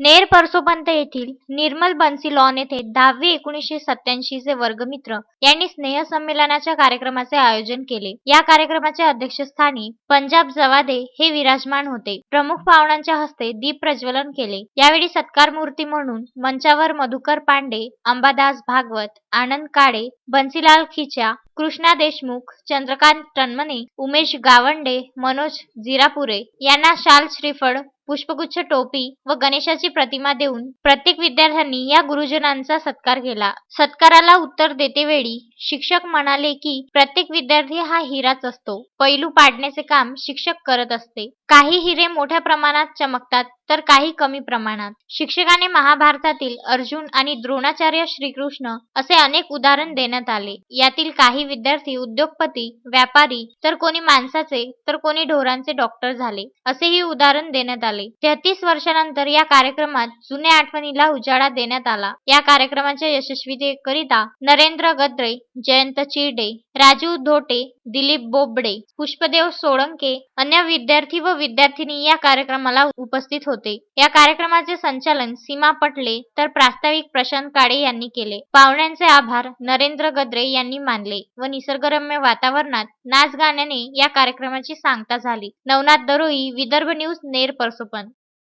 नेर परसोपंत येथील निर्मल बन्सी लॉन येथे दहावी एकोणीसशे सत्याऐंशी चे वर्गमित्र यांनी स्नेह संमेलनाच्या कार्यक्रमाचे आयोजन केले. या कार्यक्रमाच्या अध्यक्षस्थानी पंजाब जवादे हे विराजमान होते. प्रमुख पाहुण्यांच्या हस्ते दीप प्रज्वलन केले. यावेळी सत्कार मूर्ती म्हणून मंचावर मधुकर पांडे अंबादास भागवत आनंद काळे बन्सीलाल खिच्या कृष्णा देशमुख चंद्रकांत टनमने उमेश गावंडे मनोज जिरापुरे यांना शाल श्रीफळ पुष्पगुच्छ टोपी व गणेशाची प्रतिमा देऊन प्रत्येक विद्यार्थ्यांनी या गुरुजनांचा सत्कार केला. सत्काराला उत्तर देतेवेळी शिक्षक म्हणाले की प्रत्येक विद्यार्थी हा हिराच असतो. पैलू पाडण्याचे काम शिक्षक करत असते. काही हिरे मोठ्या प्रमाणात चमकतात तर काही कमी प्रमाणात. शिक्षकाने महाभारतातील अर्जुन आणि द्रोणाचार्य श्रीकृष्ण असे अनेक उदाहरण देण्यात आले. यातील काही विद्यार्थी उद्योगपती व्यापारी तर कोणी माणसाचे तर कोणी ढोरांचे डॉक्टर झाले असेही उदाहरण देण्यात आले. तेहतीस वर्षानंतर या कार्यक्रमात जुन्या आठवणीला उजाळा देण्यात आला. या कार्यक्रमाच्या यशस्वीतेकरिता नरेंद्र गद्रे जयंत चिरडे राजू धोटे दिलीप बोबडे पुष्पदेव सोळंके अन्य विद्यार्थी व विद्यार्थिनी या कार्यक्रमाला उपस्थित होते. या कार्यक्रमाचे संचालन सीमा पटले तर प्रास्ताविक प्रशांत काळे यांनी केले. पाहुण्यांचे आभार नरेंद्र गद्रे यांनी मानले व निसर्गरम्य वातावरणात नाच गाण्याने या कार्यक्रमाची सांगता झाली. नवनाथ दरोई विदर्भ न्यूज नेर परसोपन.